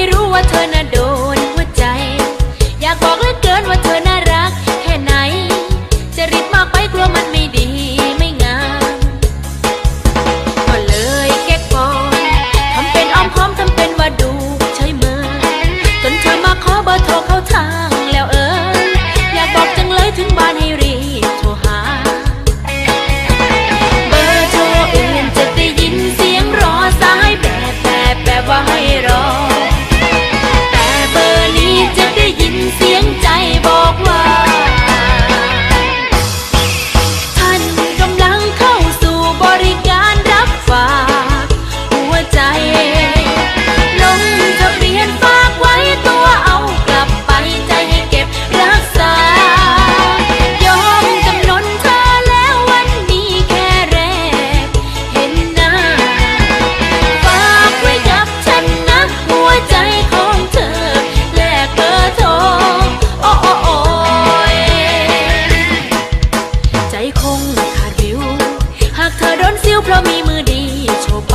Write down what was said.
่รู้ว่าเธอน่ะโด มีมือดีโชว์ไป